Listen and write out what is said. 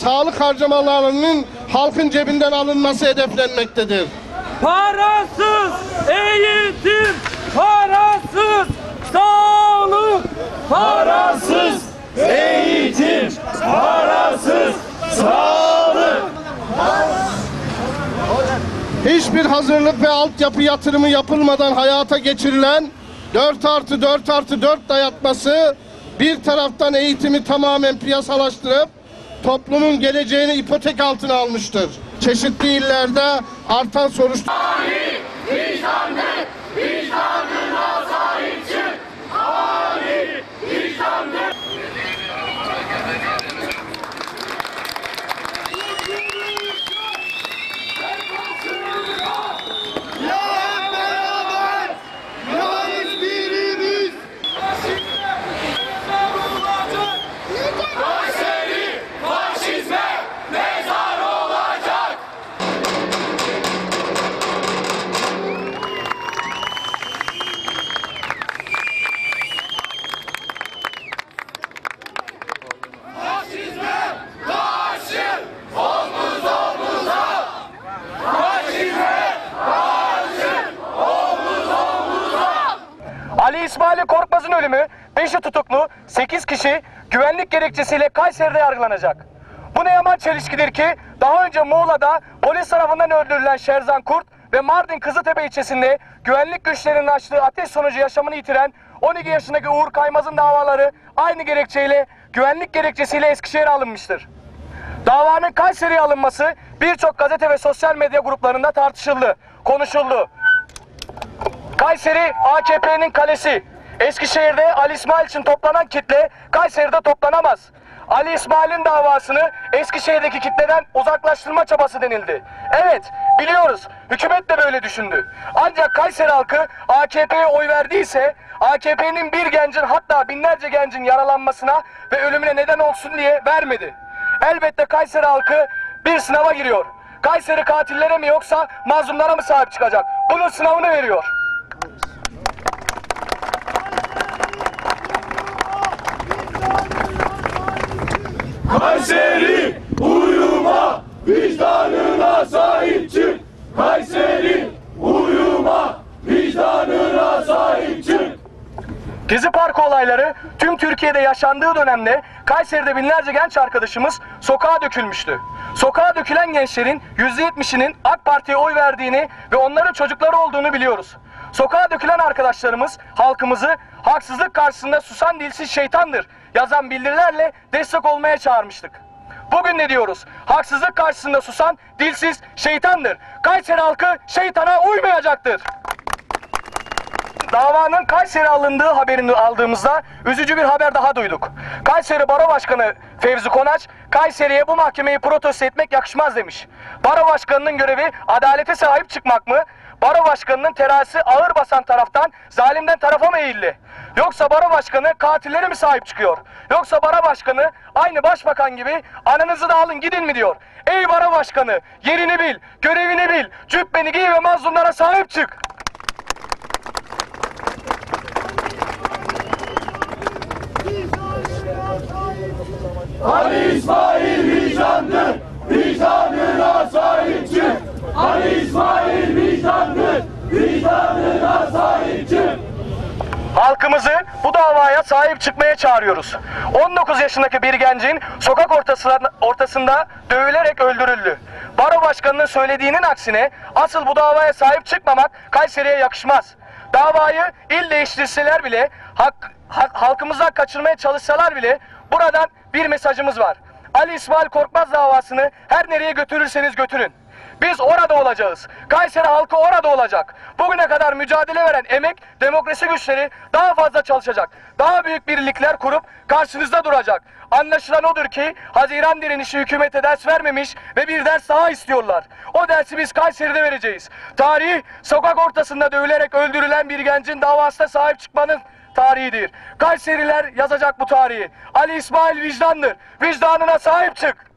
sağlık harcamalarının halkın cebinden alınması hedeflenmektedir. Parasız eğitim, parasız sağlık, parasız eğitim, parasız sağlık. Hiçbir hazırlık ve altyapı yatırımı yapılmadan hayata geçirilen 4 artı 4 artı 4 dayatması bir taraftan eğitimi tamamen piyasalaştırıp toplumun geleceğini ipotek altına almıştır. Çeşitli illerde artan soruşturma Ali İsmail Korkmaz'ın ölümü 5'i tutuklu 8 kişi güvenlik gerekçesiyle Kayseri'de yargılanacak. Bu ne yaman çelişkidir ki daha önce Muğla'da polis tarafından öldürülen Şerzan Kurt ve Mardin Kızıltepe ilçesinde güvenlik güçlerinin açtığı ateş sonucu yaşamını yitiren 12 yaşındaki Uğur Kaymaz'ın davaları aynı gerekçeyle güvenlik gerekçesiyle Eskişehir'e alınmıştır. Davanın Kayseri'ye alınması birçok gazete ve sosyal medya gruplarında tartışıldı, konuşuldu. Kayseri AKP'nin kalesi. Eskişehir'de Ali İsmail için toplanan kitle Kayseri'de toplanamaz. Ali İsmail'in davasını Eskişehir'deki kitleden uzaklaştırma çabası denildi. Evet, biliyoruz. Hükümet de böyle düşündü. Ancak Kayseri halkı AKP'ye oy verdiyse AKP'nin bir gencin hatta binlerce gencin yaralanmasına ve ölümüne neden olsun diye vermedi. Elbette Kayseri halkı bir sınava giriyor. Kayseri katillere mi yoksa mazlumlara mı sahip çıkacak? Bunun sınavını veriyor. Kayseri uyuma, vicdanına sahip çık. Kayseri uyuma, vicdanına sahip çık. Gezi Parkı olayları tüm Türkiye'de yaşandığı dönemde Kayseri'de binlerce genç arkadaşımız sokağa dökülmüştü. Sokağa dökülen gençlerin %70'inin AK Parti'ye oy verdiğini ve onların çocukları olduğunu biliyoruz. Sokağa dökülen arkadaşlarımız halkımızı haksızlık karşısında susan dilsiz şeytandır yazan bildirilerle destek olmaya çağırmıştık. Bugün ne diyoruz? Haksızlık karşısında susan dilsiz şeytandır. Kayseri halkı şeytana uymayacaktır. Davanın Kayseri alındığı haberini aldığımızda üzücü bir haber daha duyduk. Kayseri Baro Başkanı Fevzi Konaç, Kayseri'ye bu mahkemeyi protesto etmek yakışmaz demiş. Baro Başkanı'nın görevi adalete sahip çıkmak mı? Baro Başkanı'nın terazisi ağır basan taraftan zalimden tarafa mı eğildi? Yoksa Baro Başkanı katillere mi sahip çıkıyor? Yoksa Baro Başkanı aynı başbakan gibi ananızı da alın gidin mi diyor? Ey Baro Başkanı yerini bil, görevini bil, cübbeni giy ve mazlumlara sahip çık. Ali İsmail vicdandır, vicdanına sahip çık. Ali İsmail vicdandır, vicdanına sahip çık. Halkımızı bu davaya sahip çıkmaya çağırıyoruz. 19 yaşındaki bir gencin sokak ortasında, ortasında dövülerek öldürüldü. Baro başkanının söylediğinin aksine asıl bu davaya sahip çıkmamak Kayseri'ye yakışmaz. Davayı il değiştirseler bile, hak, hak- halkımızdan kaçırmaya çalışsalar bile buradan bir mesajımız var. Ali İsmail Korkmaz davasını her nereye götürürseniz götürün. Biz orada olacağız. Kayseri halkı orada olacak. Bugüne kadar mücadele veren emek, demokrasi güçleri daha fazla çalışacak. Daha büyük birlikler kurup karşınızda duracak. Anlaşılan odur ki Haziran direnişi hükümete ders vermemiş ve bir ders daha istiyorlar. O dersi biz Kayseri'de vereceğiz. Tarih sokak ortasında dövülerek öldürülen bir gencin davasına sahip çıkmanın tarihidir. Kayseriler yazacak bu tarihi. Ali İsmail vicdandır. Vicdanına sahip çık.